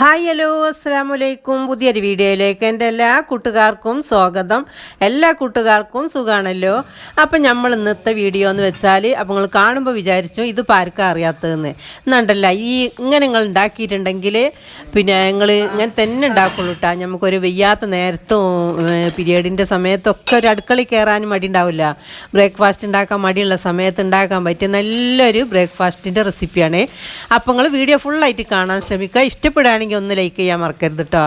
Hi hello അസ്സാം വലൈക്കും പുതിയൊരു വീഡിയോയിലേക്ക് എന്റെ എല്ലാ കൂട്ടുകാർക്കും സ്വാഗതം. എല്ലാ കൂട്ടുകാർക്കും സുഖമാണല്ലോ അപ്പം നമ്മൾ ഇന്നത്തെ വീഡിയോ എന്ന് വെച്ചാൽ അപ്പോൾ നിങ്ങൾ കാണുമ്പോൾ വിചാരിച്ചു ഇത് പാർക്കും അറിയാത്തതെന്ന്. എന്നുണ്ടല്ല ഈ ഇങ്ങനെ നിങ്ങൾ ഉണ്ടാക്കിയിട്ടുണ്ടെങ്കിൽ പിന്നെ നിങ്ങൾ ഇങ്ങനെ തന്നെ ഉണ്ടാക്കുള്ളൂ കേട്ടോ നമുക്കൊരു വെയ്യാത്ത നേരത്തും പീരീഡിന്റെ സമയത്തൊക്കെ ഒരു അടുക്കളയിൽ കയറാനും മടി ഉണ്ടാവില്ല. ബ്രേക്ക്ഫാസ്റ്റ് ഉണ്ടാക്കാൻ മടിയുള്ള സമയത്ത് ഉണ്ടാക്കാൻ പറ്റിയ നല്ലൊരു ബ്രേക്ക്ഫാസ്റ്റിന്റെ റെസിപ്പിയാണ്. അപ്പോൾ നിങ്ങൾ വീഡിയോ ഫുള്ളായിട്ട് കാണാൻ ശ്രമിക്കുക. ഇഷ്ടപ്പെടുകയാണെങ്കിൽ ഒന്ന് ലൈക്ക് ചെയ്യാൻ മറക്കരുത് കേട്ടോ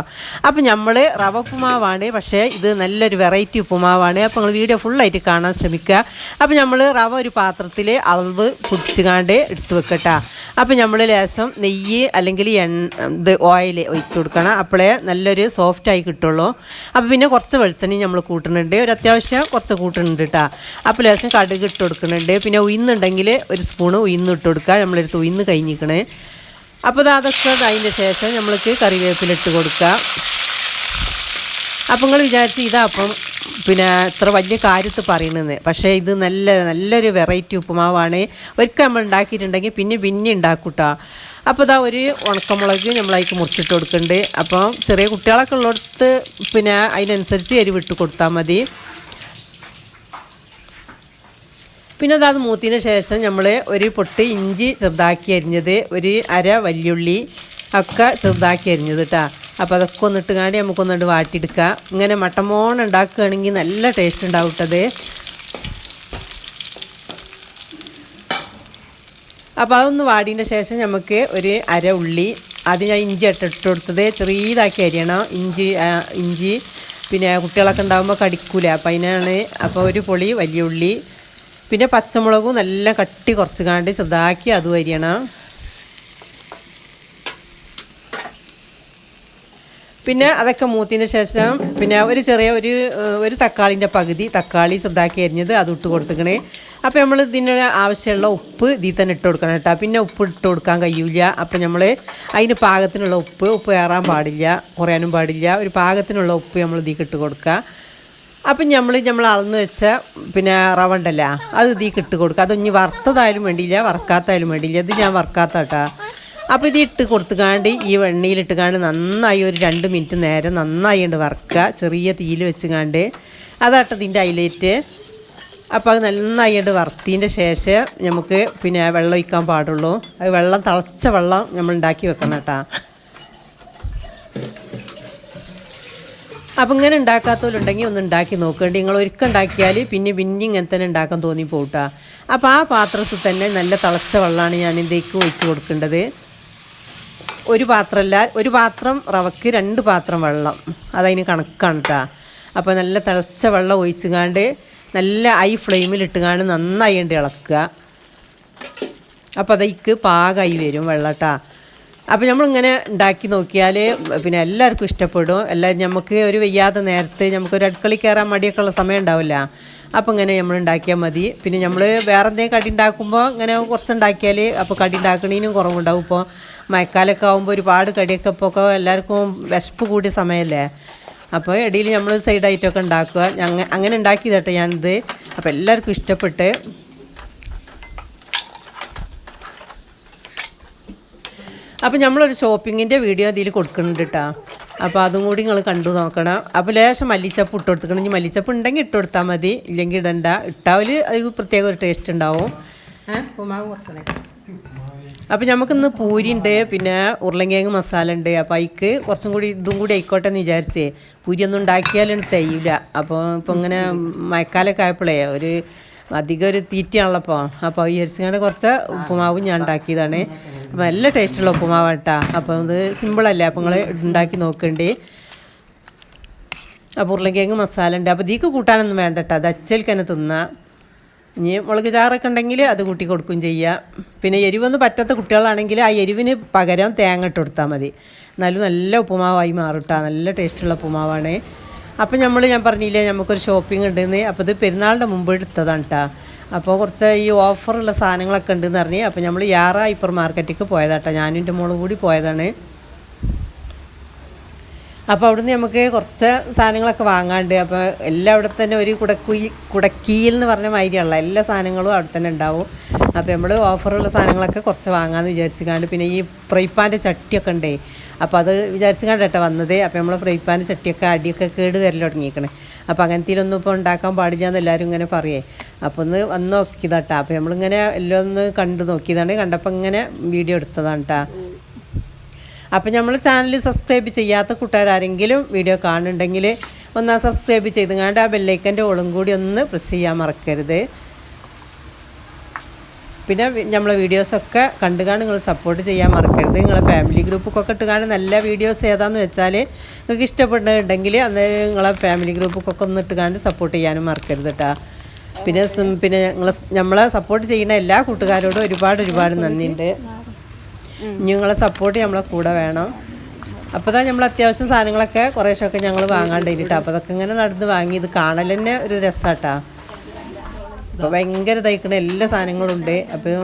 അപ്പോൾ നമ്മൾ റവ ഉപ്പുമാവാണ് പക്ഷേ ഇത് നല്ലൊരു വെറൈറ്റി ഉപ്പുമാവാണ്. അപ്പോൾ നിങ്ങൾ വീഡിയോ ഫുള്ളായിട്ട് കാണാൻ ശ്രമിക്കുക. അപ്പോൾ നമ്മൾ റവ ഒരു പാത്രത്തിൽ അളവ് കുടിച്ചുകാണ്ട് എടുത്ത് വെക്കട്ടോ അപ്പോൾ നമ്മൾ ലേശം നെയ്യ് അല്ലെങ്കിൽ എണ്ണ ഇത് ഓയിൽ ഒഴിച്ച് കൊടുക്കണം. അപ്പോഴേ നല്ലൊരു സോഫ്റ്റായി കിട്ടുള്ളൂ. അപ്പോൾ പിന്നെ കുറച്ച് വെളിച്ചെണ്ണ നമ്മൾ കൂട്ടുന്നുണ്ട്. ഒരു അത്യാവശ്യം കുറച്ച് കൂട്ടുന്നുണ്ട് കേട്ടോ അപ്പോൾ ലേശം കടുക് ഇട്ട് കൊടുക്കുന്നുണ്ട്. പിന്നെ ഉയർന്നുണ്ടെങ്കിൽ ഒരു സ്പൂണ് ഉയർന്ന് ഇട്ട് കൊടുക്കുക. നമ്മളെടുത്ത് ഉയർന്ന് കഴിഞ്ഞിരിക്കണേ. അപ്പോൾ അതൊക്കെ അതിന്റെ ശേഷം നമ്മൾക്ക് കറിവേപ്പിലിട്ട് കൊടുക്കാം. അപ്പം നിങ്ങൾ വിചാരിച്ച് ഇതാ അപ്പം പിന്നെ ഇത്ര വലിയ കാര്യത്ത് പറയുന്നത് പക്ഷേ ഇത് നല്ല നല്ലൊരു വെറൈറ്റി ഉപ്പുമാവാണ്. ഒരിക്കൽ നമ്മൾ ഉണ്ടാക്കിയിട്ടുണ്ടെങ്കിൽ പിന്നെ പിന്നെ ഉണ്ടാക്കൂട്ടോ അപ്പോൾ ഇതാ ഒരു ഉണക്കമുളക് നമ്മളതിക്ക് മുറിച്ചിട്ട് കൊടുക്കുന്നുണ്ട്. അപ്പം ചെറിയ കുട്ടികളൊക്കെ ഉള്ളിടത്ത് പിന്നെ അതിനനുസരിച്ച് എരിവിട്ട് കൊടുത്താൽ മതി. പിന്നെ അത് മൂത്തിന് ശേഷം നമ്മൾ ഒരു പൊട്ട് ഇഞ്ചി ചെറുതാക്കി അരിഞ്ഞത് ഒരു അര വല്യുള്ളി ഒക്കെ ചെറുതാക്കി അരിഞ്ഞത് കേട്ടോ അപ്പോൾ അതൊക്കെ ഒന്നിട്ട് കാണ്ടി നമുക്കൊന്നിട്ട് വാട്ടിയെടുക്കുക ഇങ്ങനെ മട്ടമോൺ ഉണ്ടാക്കുകയാണെങ്കിൽ നല്ല ടേസ്റ്റ് ഉണ്ടാവും കേട്ടത് അപ്പോൾ അതൊന്ന് വാടിയതിന്റെ ശേഷം നമുക്ക് ഒരു അര ഉള്ളി അത് ഞാൻ ഇഞ്ചി ഇട്ടിട്ട് കൊടുത്തത് ചെറിയതാക്കി അരിയണം. ഇഞ്ചി ഇഞ്ചി. പിന്നെ കുട്ടികളൊക്കെ ഉണ്ടാകുമ്പോൾ കടിക്കൂല. അപ്പോൾ അതിനാണ് അപ്പോൾ ഒരു പൊളി വലിയ ഉള്ളി പിന്നെ പച്ചമുളകും നല്ല കട്ടി കുറച്ച് കാണ്ട് ചെറുതാക്കി അതും അരിയണം. പിന്നെ അതൊക്കെ മൂത്തിന് ശേഷം പിന്നെ ഒരു ചെറിയ ഒരു ഒരു തക്കാളിന്റെ പകുതി തക്കാളി ചെറുതാക്കി അരിഞ്ഞത് അത് ഇട്ട് കൊടുത്തുക്കണേ. അപ്പോൾ നമ്മൾ ഇതിന് ആവശ്യമുള്ള ഉപ്പ് ഇതിൽ തന്നെ ഇട്ട് കൊടുക്കണം കേട്ടോ. പിന്നെ ഉപ്പ് ഇട്ട് കൊടുക്കാൻ കഴിയില്ല അപ്പോൾ നമ്മൾ അതിന് പാകത്തിനുള്ള ഉപ്പ് ഉപ്പ് കയറാൻ പാടില്ല കുറയാനും പാടില്ല. ഒരു പാകത്തിനുള്ള ഉപ്പ് നമ്മൾ ഇതിൽ ഇട്ട് കൊടുക്കുക. അപ്പം നമ്മൾ നമ്മൾ അളന്ന് വെച്ച പിന്നെ റവണ്ടല്ല അത് ഇതീ ഇട്ട് കൊടുക്കുക അത് ഇനി വറുത്തതായാലും വേണ്ടിയില്ല വറുക്കാത്തായാലും വേണ്ടിയില്ല. ഇത് ഞാൻ വറുക്കാത്ത അപ്പോൾ ഇത് ഇട്ട് കൊടുത്തുകാണ്ട് ഈ വെണ്ണയിലിട്ടുകാണ്ട് നന്നായി ഒരു രണ്ട് മിനിറ്റ് നേരം നന്നായി ഉണ്ട് വറക്കുക ചെറിയ തീയിൽ വെച്ചുകാണ്ട് അതാട്ടോ ഇതിന്റെ ഹൈലൈറ്റ്. അപ്പോൾ അത് നന്നായി ഉണ്ട് വറുത്തതിന്റെ ശേഷം നമുക്ക് പിന്നെ വെള്ളം ഒഴിക്കാൻ പാടുള്ളൂ. അത് വെള്ളം തിളച്ച വെള്ളം നമ്മൾ ഉണ്ടാക്കി വെക്കണം കേട്ടോ. അപ്പം ഇങ്ങനെ ഉണ്ടാക്കാത്തവരുണ്ടെങ്കിൽ ഒന്ന് ഉണ്ടാക്കി നോക്കേണ്ടി. നിങ്ങൾ ഒരിക്കൽ ഉണ്ടാക്കിയാൽ പിന്നെ പിന്നെ ഇങ്ങനെ തന്നെ ഉണ്ടാക്കാൻ തോന്നി പോട്ടാ. അപ്പോൾ ആ പാത്രത്തിൽ തന്നെ നല്ല തിളച്ച വെള്ളമാണ് ഞാൻ ഇതേക്ക് ഒഴിച്ച് കൊടുക്കേണ്ടത്. ഒരു പാത്രമല്ല ഒരു പാത്രം റവക്ക് രണ്ട് പാത്രം വെള്ളം. അതതിന് കണക്കാണ് കേട്ടോ അപ്പോൾ നല്ല തിളച്ച വെള്ളം ഒഴിച്ചുകാണ്ട് നല്ല ഐ ഫ്ലെയിമിൽ ഇട്ടുകാണ്ട് നന്നായി ഇളക്കുക. അപ്പോൾ അതേക്ക് പാകമായി വരും വെള്ളം കേട്ടോ അപ്പോൾ നമ്മളിങ്ങനെ ഉണ്ടാക്കി നോക്കിയാൽ പിന്നെ എല്ലാവർക്കും ഇഷ്ടപ്പെടും. എല്ലാ നമുക്ക് ഒരു വയ്യാത്ത നേരത്ത് നമുക്കൊരു അടുക്കളയിൽ കയറാൻ മടിയൊക്കെ ഉള്ള സമയം ഉണ്ടാവില്ല. അപ്പോൾ ഇങ്ങനെ നമ്മൾ ഉണ്ടാക്കിയാൽ മതി. പിന്നെ നമ്മൾ വേറെ എന്തെങ്കിലും കടി ഉണ്ടാക്കുമ്പോൾ ഇങ്ങനെ കുറച്ച് ഉണ്ടാക്കിയാൽ അപ്പോൾ കടി ഉണ്ടാക്കണേനും കുറവുണ്ടാവും. ഇപ്പോൾ മഴക്കാലമൊക്കെ ആകുമ്പോൾ ഒരുപാട് കടിയൊക്കെ ഇപ്പോൾ എല്ലാവർക്കും വിശപ്പ് കൂടിയ സമയമല്ലേ അപ്പോൾ ഇടയിൽ നമ്മൾ സൈഡായിട്ടൊക്കെ ഉണ്ടാക്കുക. ഞങ്ങ അങ്ങനെ ഉണ്ടാക്കിയതട്ടെ ഞാനിത്. അപ്പോൾ എല്ലാവർക്കും ഇഷ്ടപ്പെട്ട് അപ്പോൾ നമ്മളൊരു ഷോപ്പിങ്ങിന്റെ വീഡിയോ അതിൽ കൊടുക്കുന്നുണ്ട് കേട്ടോ അപ്പോൾ അതും കൂടി നിങ്ങൾ കണ്ടു നോക്കണം. അപ്പോൾ ലേശം മല്ലിച്ചപ്പ് ഇട്ട് കൊടുക്കണം ഇനി മല്ലിച്ചപ്പ് ഉണ്ടെങ്കിൽ ഇട്ട് കൊടുത്താൽ മതി. ഇല്ലെങ്കിൽ ഇടണ്ട. ഇട്ടാൽ അത് പ്രത്യേക ഒരു ടേസ്റ്റ് ഉണ്ടാവും. ഉപ്പുമാവ് കുറച്ചേ അപ്പോൾ നമുക്കിന്ന് പൂരി ഉണ്ട്. പിന്നെ ഉരുളങ്കിഴങ്ങ് മസാല ഉണ്ട്. അപ്പോൾ അതിക്ക് കുറച്ചും കൂടി ഇതും കൂടി ആയിക്കോട്ടെ എന്ന് വിചാരിച്ചേ. പൂരി ഒന്നും ഉണ്ടാക്കിയാലും തയ്യില്ല അപ്പോൾ ഇപ്പോൾ ഇങ്ങനെ മഴക്കാലമൊക്കെ ആയപ്പോഴേ ഒരു അധികം ഒരു തീറ്റയാണല്ലോ അപ്പോൾ വിചാരിച്ചുകൊണ്ട് കുറച്ച് ഉപ്പുമാവും ഞാൻ ഉണ്ടാക്കിയതാണ്. അപ്പോൾ നല്ല ടേസ്റ്റുള്ള ഉപ്പുമാവ് കേട്ടോ. അപ്പോൾ ഇത് സിമ്പിളല്ലേ? അപ്പോൾ നിങ്ങൾ ഉണ്ടാക്കി നോക്കണ്ടേ? അപ്പോൾ ഉരുളക്കിഴങ്ങ് മസാല ഉണ്ട്. അപ്പോൾ ഇതിക്ക് കൂട്ടാനൊന്നും വേണ്ട കേട്ടോ. അത് അച്ചൽക്ക് തന്നെ ഇനി മുളക് ചാറൊക്കെ ഉണ്ടെങ്കിൽ അത് കൂട്ടി കൊടുക്കുകയും ചെയ്യാം. പിന്നെ എരിവൊന്നും പറ്റാത്ത കുട്ടികളാണെങ്കിൽ ആ എരിവിന് പകരം തേങ്ങ ഇട്ട് കൊടുത്താൽ മതി. എന്നാലും നല്ല ഉപ്പുമാവായി മാറും കേട്ടോ. നല്ല ടേസ്റ്റുള്ള ഉപ്പുമാവാണ്. അപ്പം നമ്മൾ ഞാൻ പറഞ്ഞില്ലേ നമുക്കൊരു ഷോപ്പിംഗ് ഉണ്ടെന്ന്. അപ്പോൾ ഇത് പെരുന്നാളിന്റെ മുമ്പ് എടുത്തതാണ് കേട്ടോ അപ്പോൾ കുറച്ച് ഈ ഓഫറുള്ള സാധനങ്ങളൊക്കെ ഉണ്ടെന്ന് പറഞ്ഞ് അപ്പോൾ നമ്മൾ യാറ ഹൈപ്പർ മാർക്കറ്റിലേക്ക് പോയതാട്ടോ. ഞാനും എന്റെ മോളും കൂടി പോയതാണ്. അപ്പോൾ അവിടുന്ന് നമുക്ക് കുറച്ച് സാധനങ്ങളൊക്കെ വാങ്ങാണ്ട് അപ്പോൾ എല്ലാം അവിടെ തന്നെ ഒരു കുടക്കുയി കുടക്കീൽ എന്ന് പറഞ്ഞ മാതിരിയുള്ള എല്ലാ സാധനങ്ങളും അവിടെ തന്നെ ഉണ്ടാവും. അപ്പോൾ നമ്മൾ ഓഫറുള്ള സാധനങ്ങളൊക്കെ കുറച്ച് വാങ്ങാമെന്ന് വിചാരിച്ചുകാണ്ട് പിന്നെ ഈ ഫ്രൈപ്പാന്റെ ചട്ടിയൊക്കെ ഉണ്ടേ അപ്പോൾ അത് വിചാരിച്ചുകാണ്ട് കേട്ടോ വന്നത്. അപ്പോൾ നമ്മൾ ഫ്രൈപ്പാന്റെ ചട്ടിയൊക്കെ അടിയൊക്കെ കേട് വരൽ തുടങ്ങിയേക്കണേ. അപ്പോൾ അങ്ങനത്തേലൊന്നും ഇപ്പോൾ ഉണ്ടാക്കാൻ പാടില്ല എന്ന് എല്ലാവരും ഇങ്ങനെ പറയേ. അപ്പോൾ ഒന്ന് വന്ന് നോക്കിയതാട്ടാ. അപ്പോൾ നമ്മളിങ്ങനെ എല്ലാം ഒന്ന് കണ്ട് നോക്കിയതാണ്. കണ്ടപ്പോൾ ഇങ്ങനെ വീഡിയോ എടുത്തതാണ് കേട്ടോ അപ്പം നമ്മൾ ചാനൽ സബ്സ്ക്രൈബ് ചെയ്യാത്ത കൂട്ടുകാരെങ്കിലും വീഡിയോ കാണുന്നുണ്ടെങ്കിൽ ഒന്ന് സബ്സ്ക്രൈബ് ചെയ്തുകൊണ്ട് ആ ബെല്ലൈക്കന്റെ ഓളും കൂടി ഒന്ന് പ്രസ് ചെയ്യാൻ മറക്കരുത്. പിന്നെ നമ്മളെ വീഡിയോസൊക്കെ കണ്ടുകാണ് നിങ്ങൾ സപ്പോർട്ട് ചെയ്യാൻ മറക്കരുത്. നിങ്ങളെ ഫാമിലി ഗ്രൂപ്പൊക്കെ ഇട്ടുകാണ് നല്ല വീഡിയോസ് ഏതാന്ന് വെച്ചാൽ നിങ്ങൾക്ക് ഇഷ്ടപ്പെടുന്നുണ്ടെങ്കിൽ അന്ന് നിങ്ങളെ ഫാമിലി ഗ്രൂപ്പൊക്കെ ഒന്ന് ഇട്ടുകാണ്ട് സപ്പോർട്ട് ചെയ്യാനും മറക്കരുത് കേട്ടോ പിന്നെ പിന്നെ ഞങ്ങളെ നമ്മളെ സപ്പോർട്ട് ചെയ്യുന്ന എല്ലാ കൂട്ടുകാരോടും ഒരുപാട് ഒരുപാട് നന്ദിയുണ്ട് നിങ്ങളെ സപ്പോർട്ട് നമ്മളെ കൂടെ വേണം. അപ്പോൾ തന്നെ നമ്മൾ അത്യാവശ്യം സാധനങ്ങളൊക്കെ കുറേശ്ശൊക്കെ ഞങ്ങൾ വാങ്ങാണ്ടിരിട്ടോ അപ്പോൾ അതൊക്കെ ഇങ്ങനെ നടന്ന് വാങ്ങി ഇത് കാണൽ തന്നെ ഒരു രസമാട്ടാ അപ്പോൾ ഭയങ്കര തയ്ക്കണ എല്ലാ സാധനങ്ങളും ഉണ്ട്. അപ്പോൾ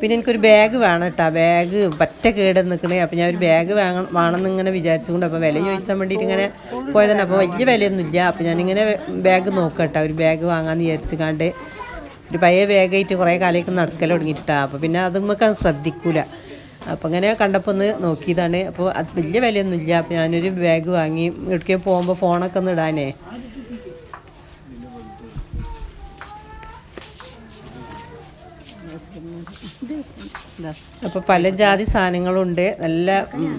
പിന്നെ എനിക്കൊരു ബാഗ് വേണം കേട്ടോ ബാഗ് പറ്റ കേട് നിൽക്കണേ അപ്പം ഞാൻ ഒരു ബാഗ് വേണം വേണമെന്ന് ഇങ്ങനെ വിചാരിച്ചുകൊണ്ട് അപ്പോൾ വില ചോദിച്ചാൽ വേണ്ടിയിട്ട് ഇങ്ങനെ പോയതാണ്. അപ്പോൾ വലിയ വിലയൊന്നുമില്ല. അപ്പോൾ ഞാനിങ്ങനെ ബാഗ് നോക്കട്ടോ. ഒരു ബാഗ് വാങ്ങാമെന്ന് വിചാരിച്ചു കാണ്ട് ഒരു പഴയ വേഗമായിട്ട് കുറേ കാലമൊക്കെ നടക്കൽ തുടങ്ങിയിട്ടാണ് അപ്പോൾ പിന്നെ അത് നമുക്ക് ശ്രദ്ധിക്കൂല. അപ്പോൾ അങ്ങനെ കണ്ടപ്പോൾ ഒന്ന് നോക്കിയതാണ്. അപ്പോൾ അത് വലിയ വിലയൊന്നുമില്ല. അപ്പോൾ ഞാനൊരു ബാഗ് വാങ്ങി ഇടയ്ക്ക് പോകുമ്പോൾ ഫോണൊക്കെ ഒന്ന് ഇടാനേ. അപ്പോൾ പല ജാതി സാധനങ്ങളുണ്ട്. നല്ല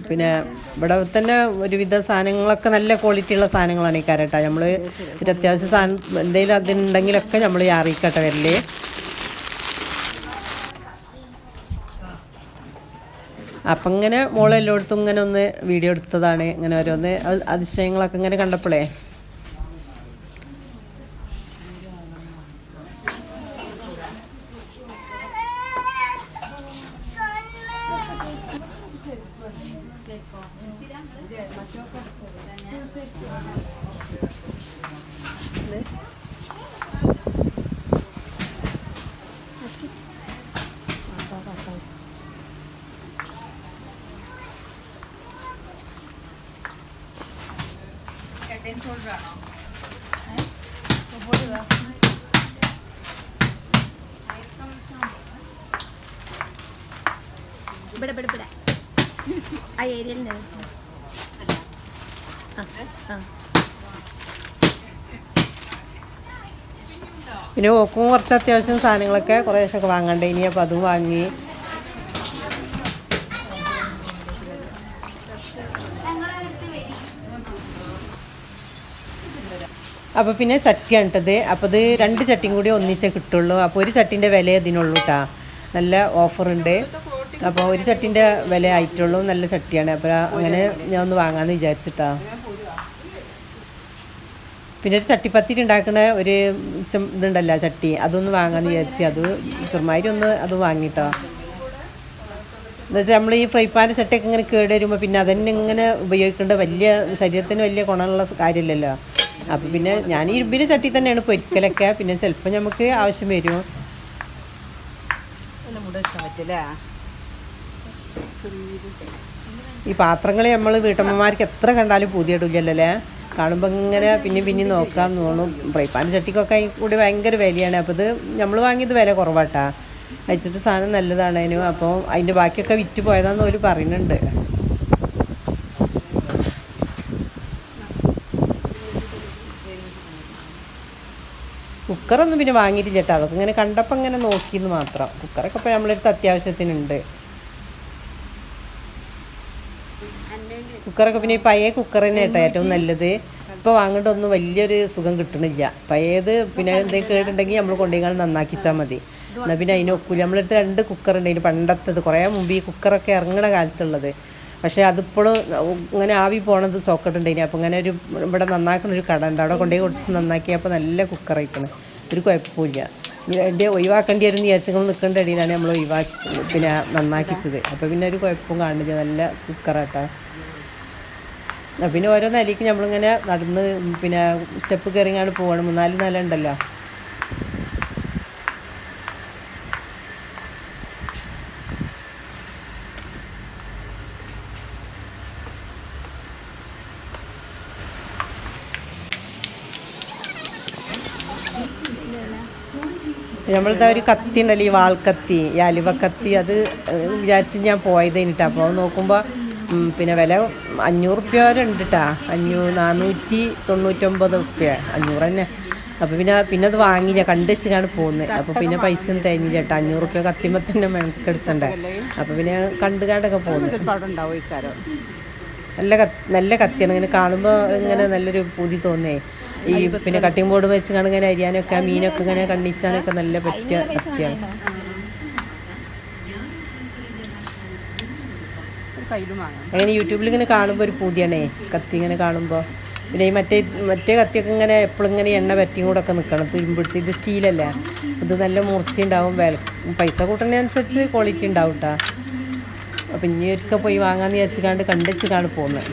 പിന്നെ ഇവിടെ തന്നെ ഒരുവിധ സാധനങ്ങളൊക്കെ നല്ല ക്വാളിറ്റി ഉള്ള സാധനങ്ങളാണ് ഈ കരട്ട. നമ്മൾ ഒരു അത്യാവശ്യ സാധനം എന്തെങ്കിലും അതുണ്ടെങ്കിലൊക്കെ നമ്മൾ അറിയിക്കട്ടെ വരില്ലേ അപ്പം ഇങ്ങനെ മോളെല്ലോടത്തും ഇങ്ങനെ ഒന്ന് വീഡിയോ എടുത്തതാണ്. ഇങ്ങനെ ഓരോന്ന് അത് അതിശയങ്ങളൊക്കെ ഇങ്ങനെ കണ്ടപ്പോഴേ ഇവിടെ ഇവിടെ ഇവിടെ. ആ പിന്നെ ഓക്കും കുറച്ച് അത്യാവശ്യം സാധനങ്ങളൊക്കെ കുറേശ്ശൊക്കെ വാങ്ങണ്ടേ. ഇനി അപ്പോൾ അതും വാങ്ങി. അപ്പോൾ പിന്നെ ചട്ടിയാണ് ഇട്ടത് അപ്പോൾ ഇത് രണ്ട് ചട്ടിയും കൂടി ഒന്നിച്ചേ കിട്ടുള്ളൂ. അപ്പോൾ ഒരു ചട്ടിന്റെ വില ഇതിനുള്ളൂ കേട്ടോ നല്ല ഓഫറുണ്ട്. അപ്പോൾ ഒരു ചട്ടിന്റെ വില ആയിട്ടുള്ളൂ. നല്ല ചട്ടിയാണ്. അപ്പോൾ അങ്ങനെ ഞാൻ ഒന്ന് വാങ്ങാമെന്ന് വിചാരിച്ചിട്ടാ. പിന്നെ ഒരു ചട്ടിപ്പത്തിരി ഉണ്ടാക്കുന്ന ഒരു ഇതുണ്ടല്ലോ ചട്ടി. അതൊന്ന് വാങ്ങാമെന്ന് വിചാരിച്ച് അത് ചെറുമാതിരി ഒന്ന് അത് വാങ്ങിട്ടോ. എന്താ വെച്ചാൽ നമ്മൾ ഈ ഫ്രൈ പാന്റെ ചട്ടിയൊക്കെ ഇങ്ങനെ കേട് വരുമ്പോൾ പിന്നെ അതന്നെ ഇങ്ങനെ ഉപയോഗിക്കേണ്ട വലിയ ശരീരത്തിന് വലിയ ഗുണമുള്ള കാര്യമില്ലല്ലോ അപ്പം പിന്നെ ഞാൻ ഈ ഇരുമ്പിന്റെ ചട്ടി തന്നെയാണ് പൊരിക്കലൊക്കെ. പിന്നെ ചിലപ്പോൾ നമുക്ക് ആവശ്യം വരും. ഈ പാത്രങ്ങൾ നമ്മൾ വീട്ടമ്മമാർക്ക് എത്ര കണ്ടാലും പുതിയിടില്ലല്ലേ കാണുമ്പോൾ ഇങ്ങനെ പിന്നെ പിന്നെ നോക്കാൻ തോന്നും. ഫ്രൈപ്പാൻ പാൻ ചട്ടിക്കൊക്കെ കൂടി ഭയങ്കര വിലയാണ്. അപ്പോൾ ഇത് നമ്മൾ വാങ്ങിയത് വില കുറവാട്ടാ. അയച്ചിട്ട് സാധനം നല്ലതാണ് അതിന് അപ്പോൾ അതിന്റെ ബാക്കിയൊക്കെ വിറ്റ് പോയതാന്ന് അവർ പറയുന്നുണ്ട്. കുക്കറൊന്നും പിന്നെ വാങ്ങിയിട്ടില്ല കേട്ടോ. അതൊക്കെ ഇങ്ങനെ കണ്ടപ്പോൾ ഇങ്ങനെ നോക്കിയെന്ന് മാത്രം. കുക്കറൊക്കെ ഇപ്പോൾ നമ്മളെടുത്ത് അത്യാവശ്യത്തിനുണ്ട്. കുക്കറൊക്കെ പിന്നെ ഈ പഴയ കുക്കർ തന്നെ കേട്ടോ ഏറ്റവും നല്ലത്. ഇപ്പോൾ വാങ്ങേണ്ടൊന്നും വലിയൊരു സുഖം കിട്ടണില്ല. പഴയത് പിന്നെ എന്തെങ്കിലും കേടുണ്ടെങ്കിൽ നമ്മൾ കൊണ്ടുപോയി നന്നാക്കിച്ചാൽ മതി. എന്നാൽ പിന്നെ അതിനൊക്കെ നമ്മളെടുത്ത് രണ്ട് കുക്കർ അതിന് പണ്ടത്തത്. കുറേ മുമ്പ് ഈ കുക്കറൊക്കെ ഇറങ്ങണ കാലത്തുള്ളത്. പക്ഷേ അതിപ്പോഴും ഇങ്ങനെ ആവി പോണത് സോക്കറ്റ് ഉണ്ടായിന് അപ്പോൾ ഇങ്ങനെ ഒരു ഇവിടെ നന്നാക്കുന്ന ഒരു കട ഉണ്ട്. അവിടെ കൊണ്ടുപോയി കൊടുത്ത് നന്നാക്കിയപ്പോൾ നല്ല കുക്കറായിക്കണ് ഒരു കുഴപ്പമില്ല എന്റെ ഒഴിവാക്കേണ്ടി വരുന്ന വിചാരിച്ചങ്ങൾ നിൽക്കേണ്ട ഇടയിലാണ് നമ്മൾ ഒഴിവാക്കി പിന്നെ നന്നാക്കിച്ചത്. അപ്പോൾ പിന്നെ ഒരു കുഴപ്പവും കാണില്ല. നല്ല കുക്കറാട്ടോ പിന്നെ ഓരോ നമ്മളിങ്ങനെ നടന്ന് പിന്നെ സ്റ്റെപ്പ് കയറിങ്ങാണ്ട് പോകണം മൂന്നാൽ നില ഉണ്ടല്ലോ. നമ്മളിതാ ഒരു കത്തി ഉണ്ടല്ലോ ഈ വാൾക്കത്തി ഈ അലുവക്കത്തി അത് വിചാരിച്ച് ഞാൻ പോയത് കഴിഞ്ഞിട്ട്. അപ്പോൾ നോക്കുമ്പോൾ ഉം, പിന്നെ വില അഞ്ഞൂറ് റുപ്യ വരെ ഉണ്ട് കേട്ടാ അഞ്ഞൂറ് നാനൂറ്റി തൊണ്ണൂറ്റൊമ്പത് റുപ്യ അഞ്ഞൂറ് തന്നെ അപ്പോൾ പിന്നെ പിന്നെ അത് വാങ്ങിയില്ല കണ്ടു കണ്ടുവെച്ചാണ് പോകുന്നത് അപ്പോൾ പിന്നെ പൈസ ഒന്നും തേഞ്ഞില്ല കേട്ടോ അഞ്ഞൂറ് റുപ്യ കത്തിമ്പോൾ തന്നെ മെനക്കെടുത്തണ്ടേ അപ്പോൾ പിന്നെ. കണ്ടു കണ്ടൊക്കെ പോകുന്നത് നല്ല കത്തി നല്ല കത്തിയാണ്. ഇങ്ങനെ കാണുമ്പോൾ ഇങ്ങനെ നല്ലൊരു പൂതി തോന്നേ. ഈ പിന്നെ കട്ടിംഗ് ബോർഡ് വെച്ച് കാണുന്ന അരിയാനൊക്കെ മീനൊക്കെ ഇങ്ങനെ കണ്ണിച്ചാനൊക്കെ നല്ല പറ്റിയ കത്തിയാണ് ഒരു അങ്ങനെ യൂട്യൂബിൽ ഇങ്ങനെ കാണുമ്പോൾ ഒരു പൂതിയാണേ കത്തി ഇങ്ങനെ കാണുമ്പോൾ പിന്നെ ഈ മറ്റേ മറ്റേ കത്തിയൊക്കെ ഇങ്ങനെ എപ്പോഴും ഇങ്ങനെ എണ്ണ പറ്റിയും കൂടെ ഒക്കെ നിൽക്കണം തുരുമ്പിടിച്ച് ഇത് സ്റ്റീലല്ലേ ഇത് നല്ല മൂർച്ചയുണ്ടാവും വില പൈസ കൂട്ടുന്നതനുസരിച്ച് ക്വാളിറ്റി ഉണ്ടാവും കേട്ടോ അപ്പം ഇനി ഒരിക്കൽ പോയി വാങ്ങാമെന്ന് വിചാരിച്ചിക്കാണ്ട് കണ്ടുവെച്ച് കാണു പോകുന്നത്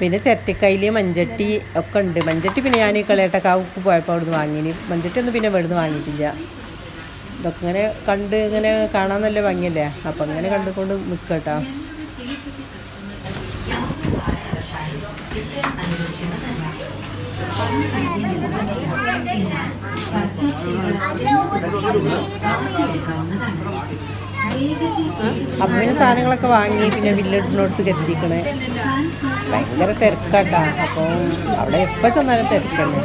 പിന്നെ ചിരട്ടിക്കൈൽ മഞ്ചട്ടി ഒക്കെ ഉണ്ട്. മഞ്ചട്ടി പിന്നെ ഞാൻ ഈ കളയട്ടക്കാവുക്ക് പോയപ്പോൾ അവിടുന്ന് വാങ്ങിനി. മഞ്ചട്ടി ഒന്നും പിന്നെ ഇവിടുന്ന് വാങ്ങിയിട്ടില്ല. ഇതൊക്കെ ഇങ്ങനെ കണ്ട് ഇങ്ങനെ കാണാൻ നല്ല ഭംഗിയല്ലേ? അപ്പം ഇങ്ങനെ കണ്ടുകൊണ്ട് നിൽക്കട്ടോ അപ്പം പിന്നെ സാധനങ്ങളൊക്കെ വാങ്ങി പിന്നെ ബില്ലിടിനോടത്ത് കരുതിക്കണേ ഭയങ്കര തിരക്കാട്ടാ. അപ്പോൾ അവിടെ എപ്പോൾ ചെന്നാലും തിരക്കന്നെ.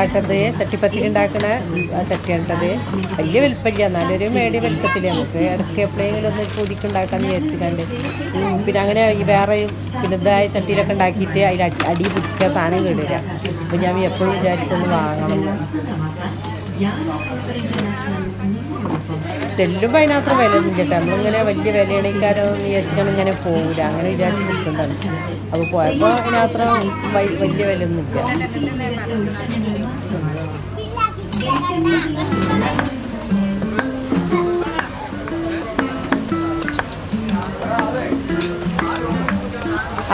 ആട്ടത് ചട്ടിപ്പത്തിരി ഉണ്ടാക്കണ ആ ചട്ടിയാണിട്ടത്. വലിയ വലുപ്പമില്ല. നല്ലൊരു മേടി വലുപ്പത്തിൽ നമുക്ക് ഇടയ്ക്ക് എപ്പോഴെങ്കിലും ഒന്ന് പൂതിക്ക് ഉണ്ടാക്കാന്ന് വിചാരിച്ചിട്ടുണ്ട് പിന്നെ അങ്ങനെ ഈ വേറെ വലുതായ ചട്ടിയിലൊക്കെ ഉണ്ടാക്കിയിട്ട് അതിൽ അടി പിടിക്കുക സാധനം കേടില്ല അപ്പം ഞാൻ എപ്പോഴും വിചാരിച്ചൊന്ന് വാങ്ങണം. ചെല്ലുമ്പോൾ അതിനകത്ത് വില ഒന്നും കേട്ടോ. നമ്മളിങ്ങനെ വലിയ വിലയാണെങ്കിലോ വിചാരിച്ചിട്ട് ഇങ്ങനെ പോകില്ല അങ്ങനെ വിചാരിച്ച് നിൽക്കുന്നതാണ്. അപ്പോൾ പോയപ്പോൾ അതിനകത്ത് വലിയ വില ഒന്നും ഇല്ല.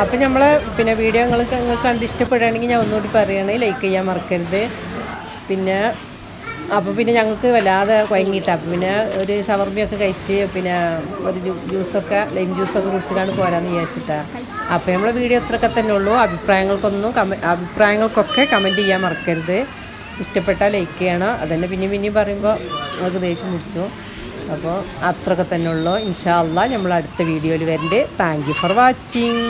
അപ്പം നമ്മൾ പിന്നെ വീഡിയോ നിങ്ങൾക്ക് നിങ്ങൾക്ക് കണ്ട് ഇഷ്ടപ്പെടുകയാണെങ്കിൽ ഞാൻ ഒന്നുകൂടി പറയുകയാണെങ്കിൽ ലൈക്ക് ചെയ്യാൻ മറക്കരുത്. പിന്നെ അപ്പോൾ പിന്നെ ഞങ്ങൾക്ക് വല്ലാതെ കുഴങ്ങിയിട്ട് അപ്പം പിന്നെ ഒരു ഷവർമിയൊക്കെ കഴിച്ച് പിന്നെ ഒരു ജ്യൂ- ജ്യൂസൊക്കെ ലൈം ജ്യൂസൊക്കെ കുടിച്ചിട്ടാണ് പോരാന്ന് വിചാരിച്ചിട്ടാണ് അപ്പോൾ നമ്മളെ വീഡിയോ ഇത്രയൊക്കെ തന്നെ ഉള്ളൂ. അഭിപ്രായങ്ങൾക്കൊന്നും കമ അഭിപ്രായങ്ങൾക്കൊക്കെ കമന്റ് ചെയ്യാൻ മറക്കരുത്. ഇഷ്ടപ്പെട്ടാൽ ലൈക്ക് ചെയ്യണം. അതന്നെ പിന്നെയും പിന്നെയും പറയുമ്പോൾ നമുക്ക് ദേഷ്യം പിടിച്ചു. അപ്പോൾ അത്രയൊക്കെ തന്നെ ഉള്ളൂ. ഇൻഷാല്ല നമ്മൾ അടുത്ത വീഡിയോയിൽ വരുന്നുണ്ട് താങ്ക് യു ഫോർ വാച്ചിങ്